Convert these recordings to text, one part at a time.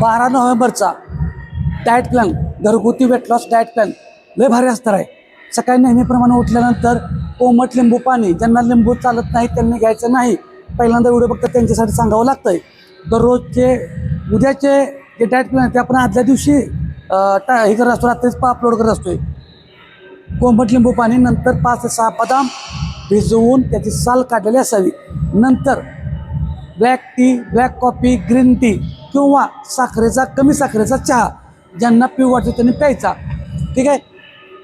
बारा नोव्हेंबरचा diet plan घरगुती वेट लॉस डायट प्लॅन लय भारी असणार आहे. सकाळी नेहमीप्रमाणे उठल्यानंतर कोमट लिंबू पाणी ज्यांना लिंबू चालत नाही त्यांनी घ्यायचं नाही. पहिल्यांदा व्हिडिओ फक्त त्यांच्यासाठी सांगावं लागतंय. दररोजचे उद्याचे जे डायट प्लॅन आहे ते आपण आदल्या दिवशी टा हे करत असतो रात्रीच अपलोड करत असतोय. कोंबट लिंबू पाणी नंतर पाच ते सहा बदाम भिजवून त्याची साल काढलेली असावी. नंतर black tea black coffee green tea किंवा साखरेचा कमी साखरेचा चहा ज्यांना पिऊ वाटतो त्यांनी प्यायचा. ठीक आहे?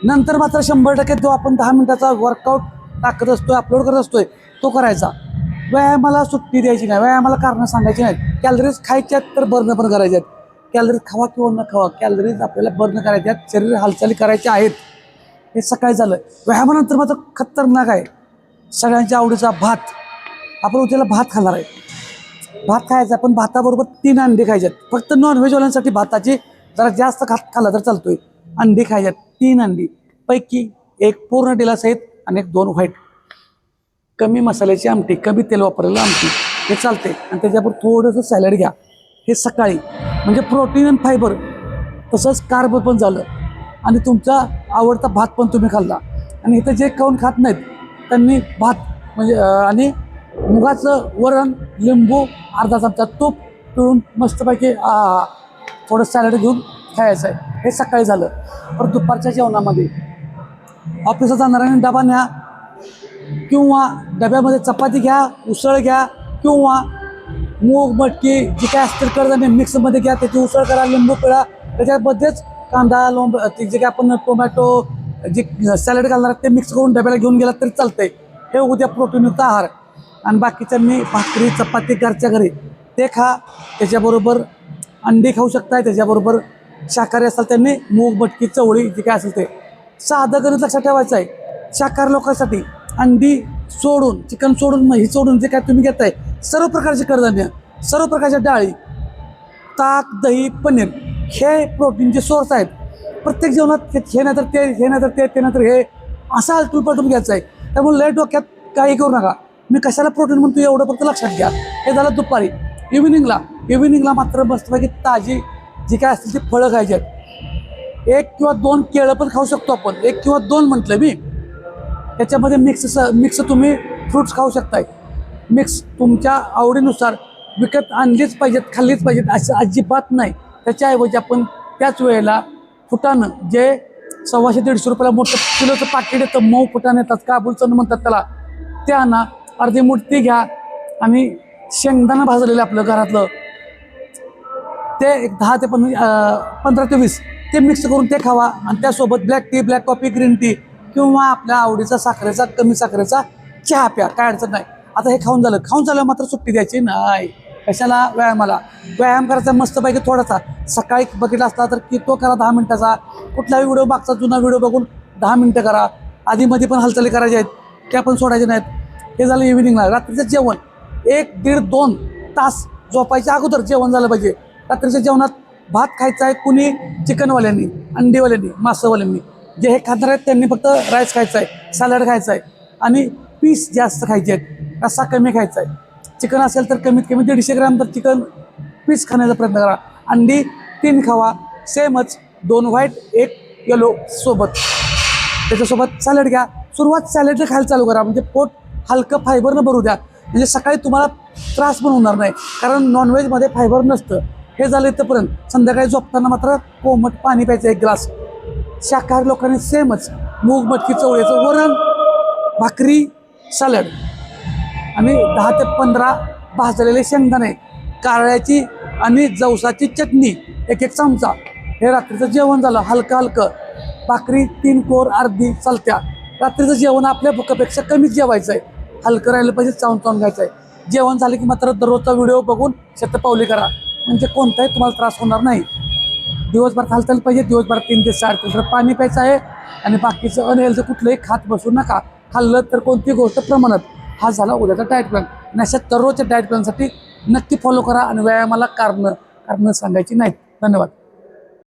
नंतर मात्र शंभर टक्के जो आपण दहा मिनिटाचा वर्कआउट टाकत असतोय अपलोड करत असतोय तो करायचा. व्यायामाला सुट्टी द्यायची नाही. व्यायामाला कारणं सांगायची नाहीत. कॅलरीज खायच्यात तर बर्न पण करायच्यात. कॅलरीज खावा किंवा न खावा कॅलरीज आपल्याला बर्न करायच्या आहेत शरीर हालचाली करायच्या आहेत. हे सकाळी झालं. व्यायामानंतर मात्र खतरनाक आहे. सगळ्यांच्या आवडीचा भात. आपण उद्याला भात खाणार आहे. भात खायचा पण भाताबरोबर तीन अंडी खायच्यात. फक्त नॉनव्हेजवाल्यांसाठी भाताची जरा जास्त खात खाल्ला तर चालतोय. अंडी खायच्यात तीन अंडी. पैकी एक पूर्ण डिलासहित आणि एक दोन व्हाईट. कमी मसाल्याची आमटी कमी तेल वापरलेलं आमटी. हे चालते आणि त्याच्यावर थोडंसं सॅलड घ्या. हे सकाळी. म्हणजे प्रोटीन आणि फायबर. तसंच कार्ब पण झालं. आणि तुमचा आवडता भात पण तुम्ही खाल्ला. आणि इथं जे खाऊन खात नाहीत त्यांनी भात म्हणजे आणि मुगाचं वरण लिंबू अर्धा चमचा तूप पिळून मस्तपैकी थोडं सॅलड घेऊन खायचं आहे. हे सकाळी झालं. पण दुपारच्या जेवणामध्ये ऑफिसला जाणाऱ्याने डबा न्या किंवा डब्यामध्ये चपाती घ्या उसळ घ्या किंवा मूग मटकी जी काय असतील कडधान्य मिक्समध्ये घ्या. त्याची उसळ करा लिंबू पिळा. त्याच्यामध्येच कांदा लोंब ते जे काय आपण टोमॅटो जे सॅलड घालणार ते मिक्स करून डब्याला घेऊन गेला तरी चालतंय. हे उद्या प्रोटीनयुक्त आहार. आणि बाकीच्यांनी भाकरी चपाती घरच्या घरी. ते खा त्याच्याबरोबर अंडी खाऊ शकताय त्याच्याबरोबर शाकाहारी असाल त्यांनी मूग मटकी चवळी जे काय असेल ते. साधं गणित लक्षात ठेवायचं आहे शाकाहारी लोकांसाठी अंडी सोडून चिकन सोडून मही सोडून जे काय तुम्ही घेताय सर्व प्रकारचे कडधान्य सर्व प्रकारच्या डाळी ताक दही पनीर हे प्रोटीनचे सोर्स आहेत. प्रत्येक जेवणात हे नाही तर ते हे नाही तर ते ते नाही तर हे असा आलटून पटून घ्यायचं आहे त्यामुळे लय डोक्यात काही करू नका. मी कशाला प्रोटीन म्हणतो एवढं फक्त लक्षात घ्या. हे झालं दुपारी. इव्हिनिंगला इव्हिनिंगला मात्र मस्तपैकी ताजी जी काय असतील ती फळं खायची आहेत एक किंवा दोन केळं पण खाऊ शकतो आपण. एक किंवा दोन म्हटलं मी. त्याच्यामध्ये मिक्स मिक्स तुम्ही फ्रुट्स खाऊ शकताय. मिक्स तुमच्या आवडीनुसार विकत आणलीच पाहिजेत खाल्लीच पाहिजेत असं अजिबात नाही. त्याच्याऐवजी आपण त्याच वेळेला फुटानं जे सव्वाशे दीडशे रुपयाला मोठं किलोचं पाकिट येतं मऊ फुटाणं येतात काबूलचं म्हणतात त्याला ते अर्धी मुठती घ्या. आणि शेंगदाणा भाजलेलं आपलं घरातलं. ते एक दहा ते पंधरा पंधरा ते वीस ते मिक्स करून ते खावा. आणि त्यासोबत black tea black coffee green tea किंवा आपल्या आवडीचा साखरेचा कमी साखरेचा चहा प्या. काय अडचण नाही. आता हे खाऊन झालं. खाऊन झालं मात्र सुट्टी द्यायची नाही. कशाला व्यायामाला व्यायाम करायचा मस्तपैकी थोडासा. सकाळी बघितला असता तर की तो करा दहा मिनटाचा. कुठलाही व्हिडिओ मागचा जुना व्हिडिओ बघून दहा मिनटं करा. आधीमध्ये पण हालचाली करायच्या आहेत. त्या पण सोडायच्या नाहीत. हे झालं इव्हिनिंगला रात्रीचं जेवण. एक दीड दोन तास झोपायच्या अगोदर जेवण झालं पाहिजे. रात्रीच्या जेवणात भात खायचा आहे कुणी? चिकनवाल्यांनी अंडीवाल्यांनी मासंवाल्यांनी. जे हे खाणार आहेत त्यांनी फक्त राईस खायचा आहे सॅलड खायचं आहे आणि पीस जास्त खायचे आहेत. रस्सा कमी खायचा आहे. चिकन असेल तर कमीत कमी दीडशे ग्रॅम तर चिकन पीस खाण्याचा प्रयत्न करा. अंडी तीन खावा. सेमच दोन व्हाईट एक येलो सोबत. त्याच्यासोबत सॅलड घ्या. सुरुवात सॅलडला खायला चालू करा. म्हणजे पोट हलकं फायबरनं भरू द्या म्हणजे सकाळी तुम्हाला त्रास पण होणार नाही. कारण नॉनव्हेजमध्ये फायबर नसतं. हे झालं इथंपर्यंत. संध्याकाळी झोपताना मात्र कोमट पाणी प्यायचं एक ग्लास. शाकाहारी लोकांनी सेमच. मूग मटकी चवळीचं वरण भाकरी सॅलड. आणि दहा ते पंधरा भाजलेले शेंगदाणे कारळ्याची आणि जवसाची चटणी एक एक चमचा. हे रात्रीचं जेवण झालं. हलकं हलकं. भाकरी तीन कोर अर्धी चालत्या. रात्रीचं जेवण आपल्या भुकापेक्षा कमीच जेवायचं आहे हलकं राहिलं पाहिजे चावून चावून घ्यायचं आहे जेवण झालं की मात्र दररोजचा व्हिडिओ बघून शतपावली करा. म्हणजे कोणताही तुम्हाला त्रास होणार नाही. दिवसभर हालचाल पाहिजे दिवसभर तीन ते चार लिटर पाणी प्यायचं आहे. आणि बाकीचं अनहेल्थ कुठलंही खात बसू नका. खाल्लं तर कोणती गोष्ट प्रमाणात. हा झाला उद्याचा डायट प्लॅन आणि अशा दररोजच्या डायट प्लॅनसाठी नक्की फॉलो करा आणि व्यायामाला कारणं कारणं सांगायची नाहीत धन्यवाद.